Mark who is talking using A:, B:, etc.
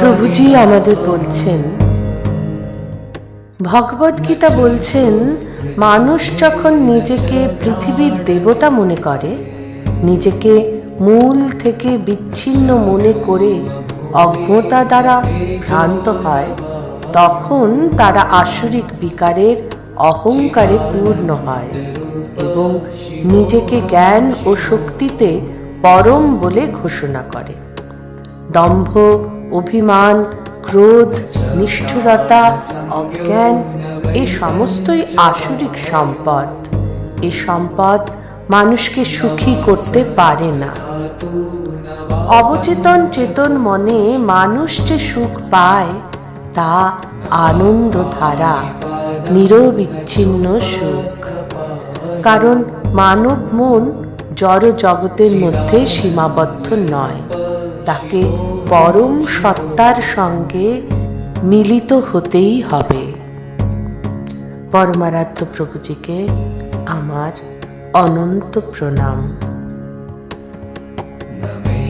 A: প্রভুজি আমাদের বলছেন ভগবত গীতা বলছেন মানুষ যখন নিজেকে পৃথিবীর দেবতা মনে করে নিজেকে মূল থেকে বিচ্ছিন্ন মনে করে অজ্ঞতা দ্বারা ভ্রান্ত হয় তখন তারা আসরিক বিকারের অহংকারে পূর্ণ হয় এবং নিজেকে জ্ঞান ও শক্তিতে পরম বলে ঘোষণা করে। দম্ভ, অভিমান, ক্রোধ, নিষ্ঠুরতা, অজ্ঞান এই সমস্তই আসরিক সম্পদ। এ সম্পদ মানুষকে সুখী করতে পারে না। অবচেতন চেতন মনে মানুষ যে সুখ পায়, তা আনন্দ ধারা নিরবিচ্ছিন্ন সুখ। কারণ মানব মন জড় জগতের মধ্যে সীমাবদ্ধ নয়। তাকে পরম সত্তার সঙ্গে মিলিত হতেই হবে। পরমারাধ্য প্রভুজিকে আমার অনন্ত প্রণাম।
B: নমে